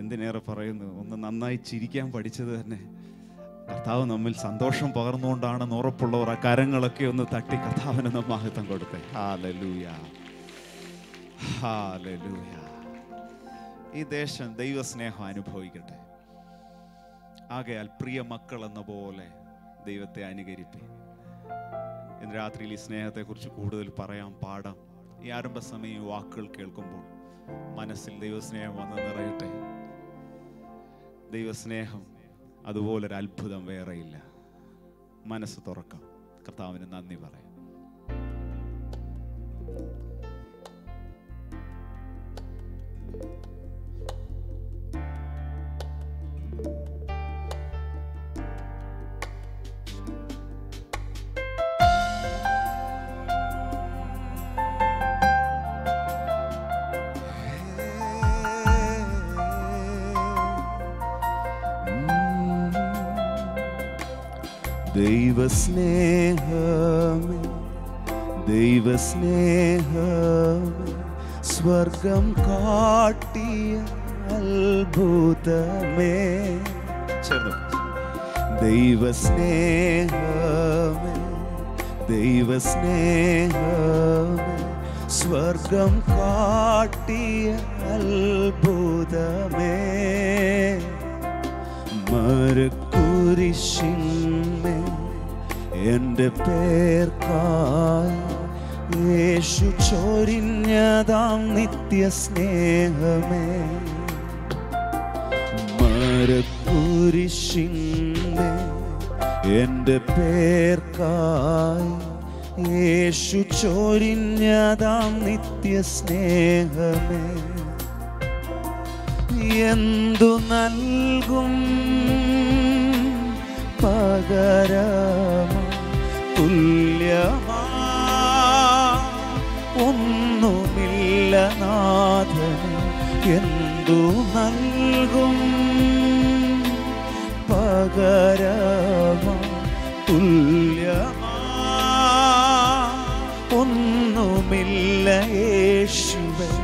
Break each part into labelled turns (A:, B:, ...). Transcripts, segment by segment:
A: എന്തിനേറെ പറയുന്നു ഒന്ന് നന്നായി ചിരിക്കാൻ പഠിച്ചത് തന്നെ കർത്താവ് നമ്മിൽ സന്തോഷം പകർന്നുകൊണ്ടാണെന്ന് ഉറപ്പുള്ളവർ ആ കരങ്ങളൊക്കെ ഒന്ന് തട്ടി കർത്താവിന് ഒന്ന് മഹത്വം കൊടുത്തേ ഈ ദേശം ദൈവസ്നേഹം അനുഭവിക്കട്ടെ ആകയാൽ പ്രിയ മക്കൾ എന്ന പോലെ ദൈവത്തെ അനുകരിപ്പി ഇന്ന് രാത്രിയിൽ ഈ സ്നേഹത്തെക്കുറിച്ച് കൂടുതൽ പറയാം പാടാം ഈ ആരംഭ സമയം വാക്കുകൾ കേൾക്കുമ്പോൾ മനസ്സിൽ ദൈവസ്നേഹം വന്ന് നിറയട്ടെ ദൈവസ്നേഹം അതുപോലൊരു അത്ഭുതം വേറെയില്ല മനസ്സ് തുറക്കാം കർത്താവിന് നന്ദി പറയാം
B: दैवस्नेहमे दैवस्नेहमे स्वर्गं काटिय अद्भुतमे दैवस्नेहमे दैवस्नेहमे स्वर्गं काटिय अद्भुतमे मरकुरिशिन् എൻ്റെ പേർക്കായി യേശു ചൊരിഞ്ഞതാം നിത്യസ്നേഹമേ മരക്കുരിശിൻ്റെ എൻ്റെ പേർക്കായി യേശു ചൊരിഞ്ഞതാം നിത്യസ്നേഹമേ എന്തു നൽകും പകരാ തുല്യമാ ഒന്നുമില്ല നാഥന് എന്തു നൽകും പകരമാ തുല്യമാ ഒന്നുമില്ല യേശുവൻ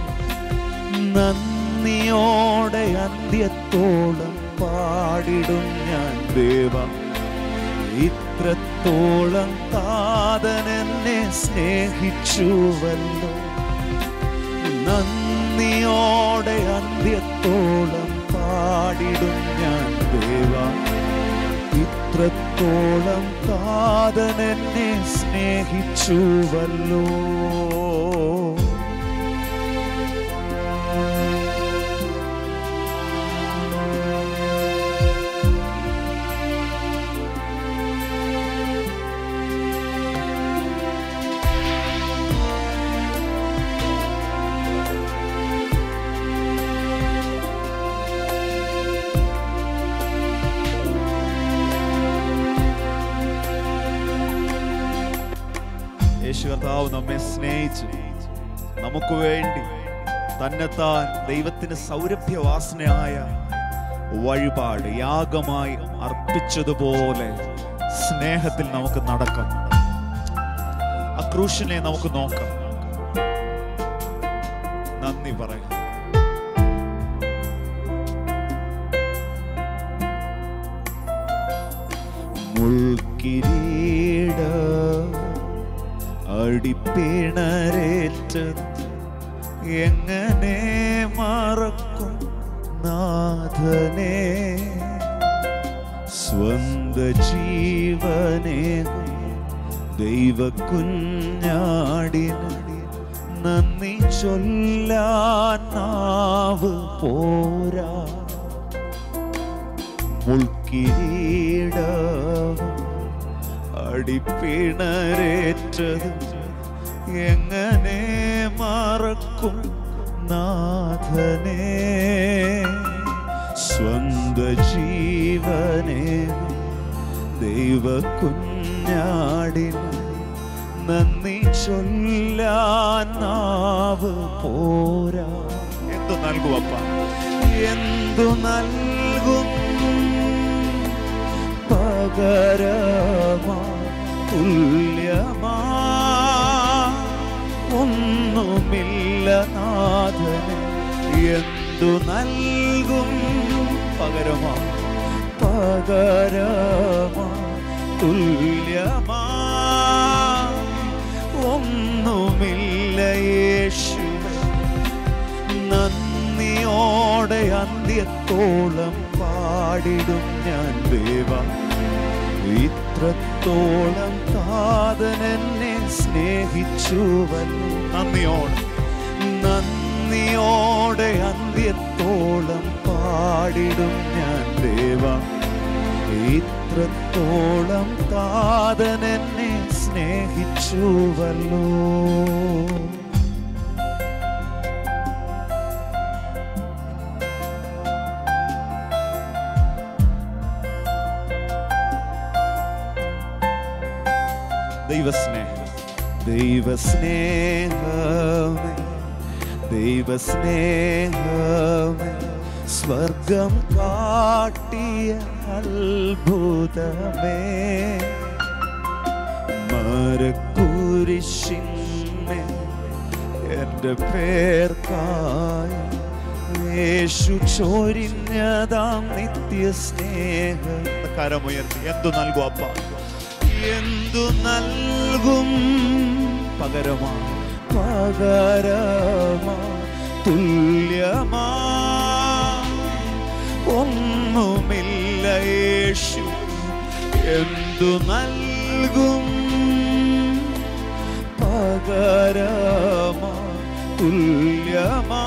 B: നന്ദിയോടെ അന്ത്യത്തോളം പാടിടും ഞാൻ ദേവം ഇത്രത്തോളം താതൻ എന്നെ സ്നേഹിച്ചുവല്ലോ നന്ദിയോടെ അന്ത്യത്തോളം പാടിടും ഞാൻ ദേവ ഇത്രത്തോളം താതൻ എന്നെ സ്നേഹിച്ചുവല്ലോ
A: യേശു കർത്താവ് നമ്മെ സ്നേഹിച്ചു നമുക്ക് വേണ്ടി തന്നെത്താൻ ദൈവത്തിന് സൗരഭ്യവാസനയായ വഴിപാട് യാഗമായി അർപ്പിച്ചതുപോലെ സ്നേഹത്തിൽ നമുക്ക് നടക്കാം ആ ക്രൂശിനെ നമുക്ക് നോക്കാം നന്ദി പറയാം
B: മുൾക്കിരീട അടിപ്പിണരേറ്റത് എങ്ങനെ മറക്കും നാഥനെ സ്വന്ത ജീവനെ ദൈവക്കുഞ്ഞാടിനടി നന്ദി ചൊല്ലാൻ നാവ് പോരാ മുൾക്കിരീടവും അടിപ്പിണരേറ്റതും എങ്ങനെ മറക്കും നാഥനെ സ്വന്ത ജീവനെ ദൈവക്കുഞ്ഞാടിന് നന്ദി ചൊല്ലാൻ നാവ് പോരാ
A: എന്തു നൽകും അപ്പ
B: എന്തു നൽകും പകരാ എന്തു നൽകും പകരമാ പകരമാ തുല്യമാ ഒന്നുമില്ല യേശു നന്ദിയോടെ അന്ത്യത്തോളം പാടിടും ഞാൻ ദേവ ഇത്രത്തോളം താതനെന്നെ സ്നേഹിച്ചുവൻ നന്ദിയോടെ നന്ദിയോടെ പാടിടും ഞാൻ ദേവ ഇത്രത്തോളം താതനെന്നെ സ്നേഹിച്ചുവല്ലോ ദൈവസ്നേഹ ദൈവസ്നേഹ ദൈവസ്നേഹ സ്വർഗം കാട്ടിയ അത്ഭുതമേ മരക്കുരിശിന്നെ എൻ്റെ പേർക്കായി യേശു ചോരിഞ്ഞതാം നിത്യ സ്നേഹം
A: കരമുയർത്തി എന്തു നൽകും അപ്പ
B: എന്തു നൽകും പകരമാ പകരമാ തുല്യമാ ഒന്നുമില്ല യേശു എന്തു നൽകും പകരമാ തുല്യമാ